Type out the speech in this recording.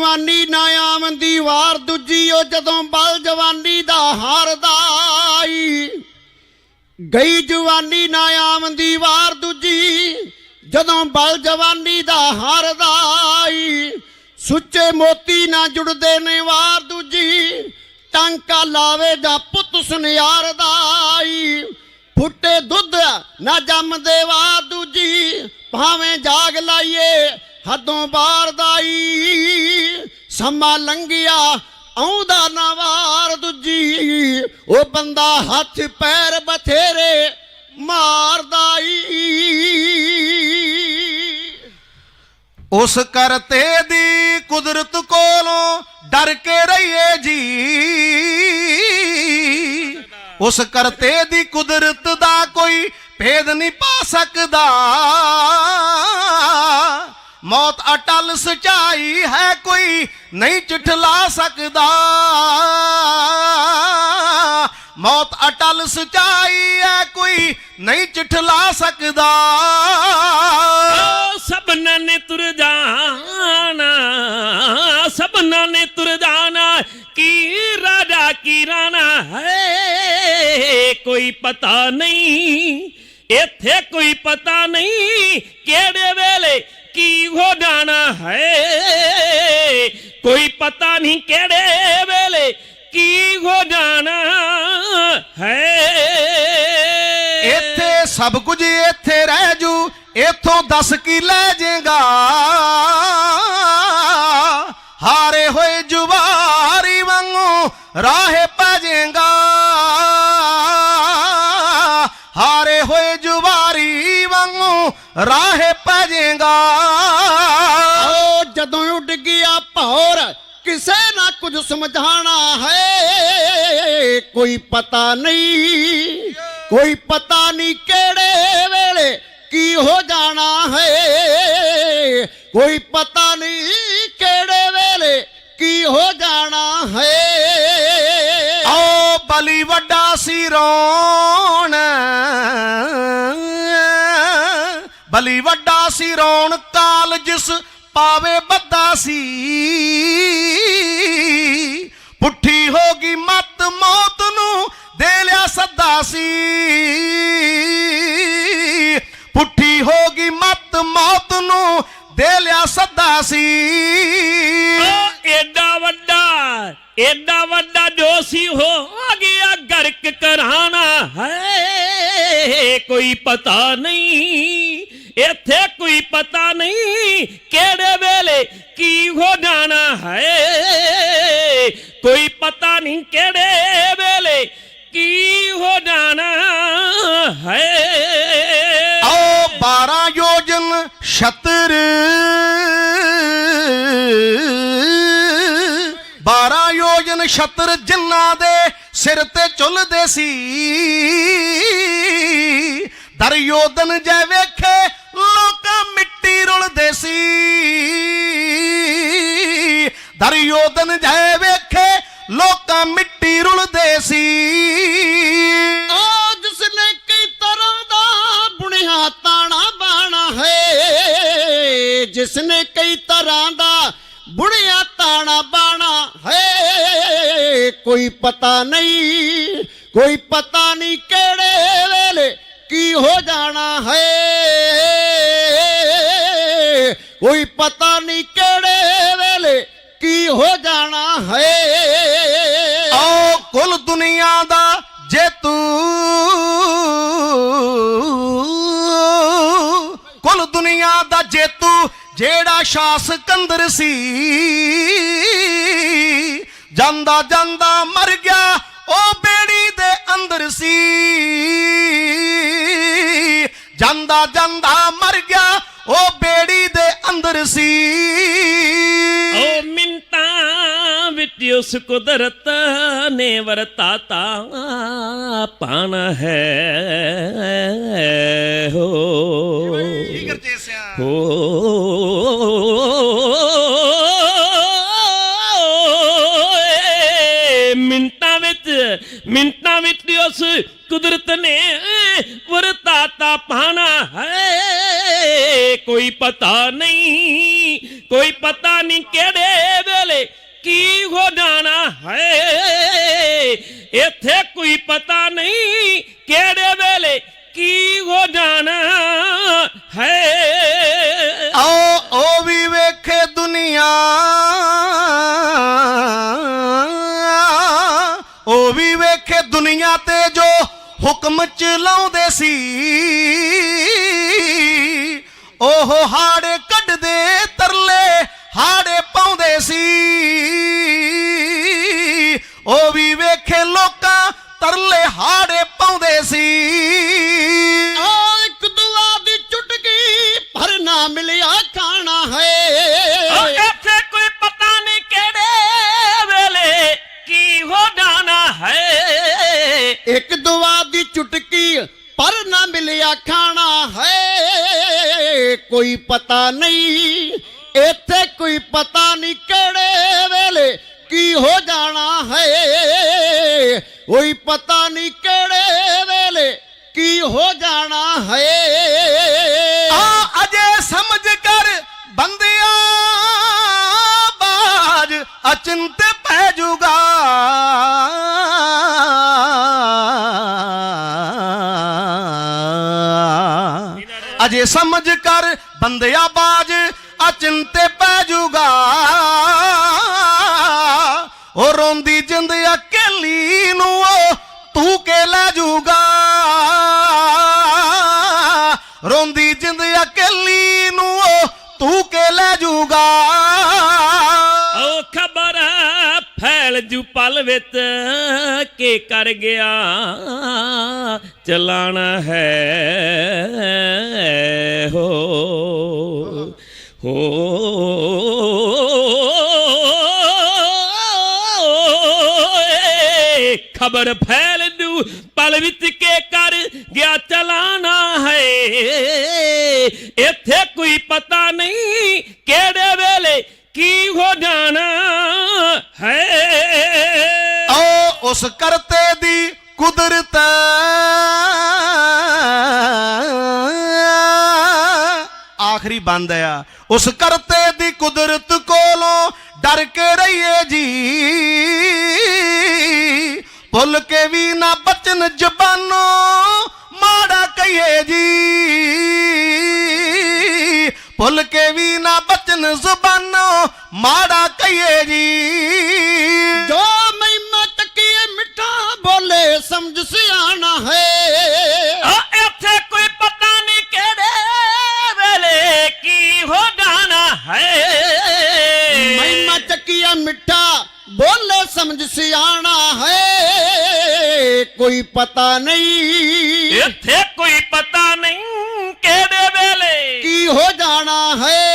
ਜਵਾਨੀ ਨਾ ਆਮਦੀ ਵਾਰ ਦੂਜੀ ਉਹ ਜਦੋਂ ਬਲ ਜਵਾਨੀ ਦਾ ਹਾਰਦਾ ਗਈ ਜਵਾਨੀ ਨਾ ਆਮਦੀ ਵਾਰ ਦੂਜੀ ਜਦੋਂ ਬਲ ਜਵਾਨੀ ਦਾ ਹਾਰਦਾ ਸੁੱਚੇ ਮੋਤੀ ਨਾ ਜੁੜਦੇ ਨੇ, ਵਾਰ ਦੂਜੀ ਟਾਂਕਾ ਲਾਵੇ ਜਾਂ ਪੁੱਤ ਸੁਨਿਆਰ ਦਾ ਈ ਫੁੱਟੇ ਦੁੱਧ ਨਾ ਜੰਮਦੇ, ਵਾਰ ਦੂਜੀ ਭਾਵੇਂ ਜਾਗ ਲਾਈਏ ਹੱਦੋਂ ਬਾਹਰ ਦਾ ਈ ਸਮਾਂ ਲੰਘਿਆ, ਆਉਂਦਾ ਨਾ ਵਾਰ ਦੂਜੀ। ਉਹ ਬੰਦਾ ਹੱਥ ਪੈਰ ਬਥੇਰੇ ਮਾਰਦਾ ਈ। ਉਸ ਕਰਤੇ ਦੀ ਕੁਦਰਤ ਕੋਲੋਂ ਡਰ ਕੇ ਰਹੀਏ ਜੀ। ਉਸ ਕਰਤੇ ਦੀ ਕੁਦਰਤ ਦਾ ਕੋਈ ਭੇਦ ਨਹੀਂ ਪਾ ਸਕਦਾ। ਮੌਤ ਅਟਲ ਸਚਾਈ ਹੈ ਕੋਈ, ਨਹੀਂ ਚਿਠਲਾ ਸਕਦਾ। ਮੌਤ ਅਟਲ ਸਚਾਈ ਹੈ ਕੋਈ, ਨਹੀਂ ਚਿਠਲਾ ਸਕਦਾ। ਓ ਸਭਨਾਂ ਨੇ ਤੁਰ ਜਾਣਾ, ਸਭਨਾਂ ਨੇ ਤੁਰ ਜਾਣਾ ਕੀ ਰਾਜਾ ਕੀ ਰਾਣਾ ਹੈ। ਕੋਈ ਪਤਾ ਨਹੀਂ, ਇੱਥੇ ਕੋਈ ਪਤਾ ਨਹੀਂ, ਕਿਹੜੇ ਵੇਲੇ ਕੀ ਹੋ ਜਾਣਾ ਹੈ? ਕੋਈ ਪਤਾ ਨਹੀਂ ਕਿਹੜੇ ਵੇਲੇ ਕੀ ਹੋ ਜਾਣਾ ਹੈ। ਇੱਥੇ ਸਭ ਕੁਝ ਇੱਥੇ ਰਹਿ ਜੂ, ਇੱਥੋਂ ਦੱਸ ਕੀ ਲੈ ਜਾਏਗਾ ਹਾਰੇ ਹੋਏ ਜੁਵਾਰੀ ਵਾਂਗੂ ਰਾਹੇ ਪੈ ਜਾਏਗਾ ਹਾਰੇ ਹੋਏ ਜੁਵਾਰੀ ਵਾਂਗੂ ਰਾਹੇ ਜਾਏਗਾ ਓ ਜਦੋਂ ਉੱਡ ਗਿਆ ਭੌਰ, ਕਿਸੇ ਨਾ ਕੁਝ ਸਮਝਾਣਾ ਹੈ। ਕੋਈ ਪਤਾ ਨਹੀਂ, ਕੋਈ ਪਤਾ ਨਹੀਂ ਕਿਹੜੇ ਵੇਲੇ ਕੀ ਹੋ ਜਾਣਾ ਹੈ। ਕੋਈ ਪਤਾ ਨਹੀਂ ਕਿਹੜੇ ਵੇਲੇ ਕੀ ਹੋ ਜਾਣਾ ਹੈ। ਬਲੀ ਵੱਡਾ ਸੀ ਰੋਣ ਕਾਲ ਜਿਸ ਪਾਵੇ ਬੱਦਾ ਸੀ। ਪੁੱਠੀ ਹੋ ਗਈ ਮਤ, ਮੌਤ ਨੂੰ ਦੇ ਲਿਆ ਸੱਦਾ ਸੀ। ਪੁੱਠੀ ਹੋ ਗਈ ਮਤ, ਮੌਤ ਨੂੰ ਦੇ ਲਿਆ ਸੱਦਾ ਸੀ। ਓ ਏਡਾ ਵੱਡਾ ਏਡਾ ਵੱਡਾ ਜੋ ਸੀ ਹੋ ਗਿਆ ਗਰਕ ਕਰਾਣਾ ਹੈ ਕੋਈ ਪਤਾ ਨਹੀਂ। ਇੱਥੇ ਕੋਈ ਪਤਾ ਨਹੀਂ ਕਿਹੜੇ ਵੇਲੇ ਕੀ ਹੋ ਜਾਣਾ ਹੈ। ਕੋਈ ਪਤਾ ਨਹੀਂ ਕਿਹੜੇ ਵੇਲੇ ਕੀ ਹੋ ਜਾਣਾ ਹੈ। ਆਓ 12 ਯੋਜਨ ਛਤਰ। 12 ਯੋਜਨ ਛਤਰ ਜਿੰਨਾ ਦੇ ਸਿਰ ਤੇ ਚੁੱਲਦੇ ਸੀ। ਦਰਯੋਧਨ ਜੈ ਵੇਖੇ ਲੋਕਾਂ ਮਿੱਟੀ ਰੁਲਦੇ ਸੀ। ਆ ਜਿਸਨੇ ਕਈ ਤਰ੍ਹਾਂ ਦਾ ਬੁਣਿਆ ਤਾਣਾ ਬਾਣਾ ਹੈ, ਜਿਸਨੇ ਕਈ ਤਰ੍ਹਾਂ ਦਾ ਬੁਣਿਆ ਤਾਣਾ ਬਾਣਾ ਹੈ, ਕੋਈ ਪਤਾ ਨਹੀਂ, ਕੋਈ ਪਤਾ ਨਹੀਂ ਕਿਹੜੇ ਵੇਲੇ ਕੀ ਹੋ ਜਾਣਾ ਹੈ। ਕੋਈ ਪਤਾ ਨਹੀਂ ਕਿਹੜੇ ਵੇਲੇ ਕੀ ਹੋ ਜਾਣਾ ਹੈ। ਦੁਨੀਆ ਦਾ ਜੇਤੂ ਕੁੱਲ ਦੁਨੀਆ ਦਾ ਜੇਤੂ ਜਿਹੜਾ ਸ਼ਾਹ ਸਿਕੰਦਰ ਸੀ, ਜਾਂਦਾ ਜਾਂਦਾ ਮਰ ਗਿਆ, ਉਹ ਬੇੜੀ ਦੇ ਅੰਦਰ ਸੀ। ਜਾਂਦਾ ਜਾਂਦਾ ਮਰ ਗਿਆ, ਉਹ ਬੇੜੀ ਦੇ ਅੰਦਰ ਸੀ। ਓ ਮਿੰਟਾਂ ਵਿੱਚ ਉਸ ਕੁਦਰਤ ਨੇ ਵਰਤਾਤਾ ਪਾਣਾ ਹੈ। ਹੋ। ਹੋ। ਮਿੰਟਾਂ ਵਿੱਚ ਮਿੰਟਾਂ ਵਿੱਚ ਉਸ ਕੁਦਰਤ ਨੇ ਵਰਤਾਤਾ ਪਾਣਾ ਹੈ। ਕੋਈ ਪਤਾ ਨਹੀਂ, ਕੋਈ ਪਤਾ ਨਹੀਂ ਕਿਹੜੇ ਵੇਲੇ ਕੀ ਹੋ ਜਾਣਾ ਹੈ ਇੱਥੇ ਕੋਈ ਪਤਾ ਨਹੀਂ ਕਿਹੜੇ ਵੇਲੇ ਕੀ ਹੋ ਜਾਣਾ ਹੈ ਆਓ, ਉਹ ਵੀ ਵੇਖੇ ਦੁਨੀਆ। ਉਹ ਵੀ ਵੇਖੇ ਦੁਨੀਆ ਤੇ ਜੋ ਹੁਕਮ ਚ ਲਾਉਂਦੇ ਸੀ। ਉਹ ਹਾੜੇ ਕੱਢਦੇ ਤਰਲੇ, ਹਾੜੇ ਸੀ। ਉਹ ਵੀ ਵੇਖੇ ਲੋਕਾਂ ਤਰਲੇ ਹਾੜੇ ਪਾਉਂਦੇ ਸੀ। ਆ ਇੱਕ ਦੁਆ ਦੀ ਚੁਟਕੀ ਪਰ ਨਾ ਮਿਲਿਆ ਖਾਣਾ ਹੈ। ਉਹ ਇੱਥੇ ਕੋਈ ਪਤਾ ਨਹੀਂ ਕਿਹੜੇ ਵੇਲੇ ਕੀ ਹੋ ਜਾਣਾ ਹੈ। ਇੱਕ ਦੁਆ ਦੀ ਚੁਟਕੀ ਪਰ ਨਾ ਮਿਲਿਆ ਖਾਣਾ ਹੈ। ਕੋਈ ਪਤਾ ਨਹੀਂ ਇੱਥੇ ਕੋਈ ਪਤਾ ਨਹੀਂ ਕਿਹੜੇ ਵੇਲੇ ਕੀ ਹੋ ਜਾਣਾ ਹੈ। ਕੋਈ ਪਤਾ ਨਹੀਂ ਕਿਹੜੇ ਵੇਲੇ ਕੀ ਹੋ ਜਾਣਾ ਹੈ। ਆ ਅਜੇ ਸਮਝ ਕਰ ਬੰਦਿਆ ਬਾਜ, ਅਚਿੰਤ ਪੈ ਜੂਗਾ। ਅਜੇ ਸਮਝ ਕਰ ਬੰਦਿਆ ਬਾਜ ਅਚਿੰਤ ਪੈ ਜੂਗਾ। ਉਹ ਰੋਂਦੀ ਜਿੰਦ ਅਕੇਲੀ ਨੂੰ, ਉਹ ਤੂੰ ਕੇ ਲੈ ਜੂਗਾ। ਰੋਂਦੀ ਜਿੰਦ ਅਕੇਲੀ ਨੂੰ, ਉਹ ਤੂੰ ਕੇ ਲੈ ਜੂਗਾ। ਉਹ ਖਬਰ ਫੈਲ ਜੂ ਪਲ ਵਿੱਚ, ਕੇ ਕਰ ਗਿਆ ਚਲਾਣਾ ਹੈ। ਹੋ ਹੋ ਖਬਰ ਫੈਲ ਦੂ, ਪਲ ਵਿੱਚ ਕੇ ਕਰ ਗਿਆ ਚਲਾਣਾ ਹੈ। ਇੱਥੇ ਕੋਈ ਪਤਾ ਨਹੀਂ ਕਿਹੜੇ ਵੇਲੇ ਕੀ ਹੋ ਜਾਣਾ ਹੈ। ਓ ਉਸ ਕਰਤੇ ਦੀ ਕੁਦਰਤ ਆਖਰੀ ਬੰਦ ਆ। ਉਸ ਕਰਤੇ ਦੀ ਕੁਦਰਤ ਕੋਲੋਂ ਡਰ ਕੇ ਰਹੀਏ ਜੀ। ਭੁੱਲ ਕੇ ਵੀ ਨਾ ਬਚਨ ਜ਼ਬਾਨੋਂ ਮਾੜਾ ਕਹੀਏ ਜੀ। ਭੁੱਲ ਕੇ ਵੀ ਨਾ ਬਚਨ ਜ਼ੁਬਾਨੋਂ ਮਾੜਾ ਕਹੀਏ ਜੀ। ਜੋ ਮਹਿਮਾ ਤੱਕੀਏ ਮਿੱਠਾ ਬੋਲੇ, ਸਮਝ ਸਿਆਣਾ ਹੈ। ਸਿਆਣਾ ਹੈ ਕੋਈ ਪਤਾ ਨਹੀਂ ਇੱਥੇ ਕੋਈ ਪਤਾ ਨਹੀਂ ਕਿਹੜੇ ਵੇਲੇ ਕੀ ਹੋ ਜਾਣਾ ਹੈ।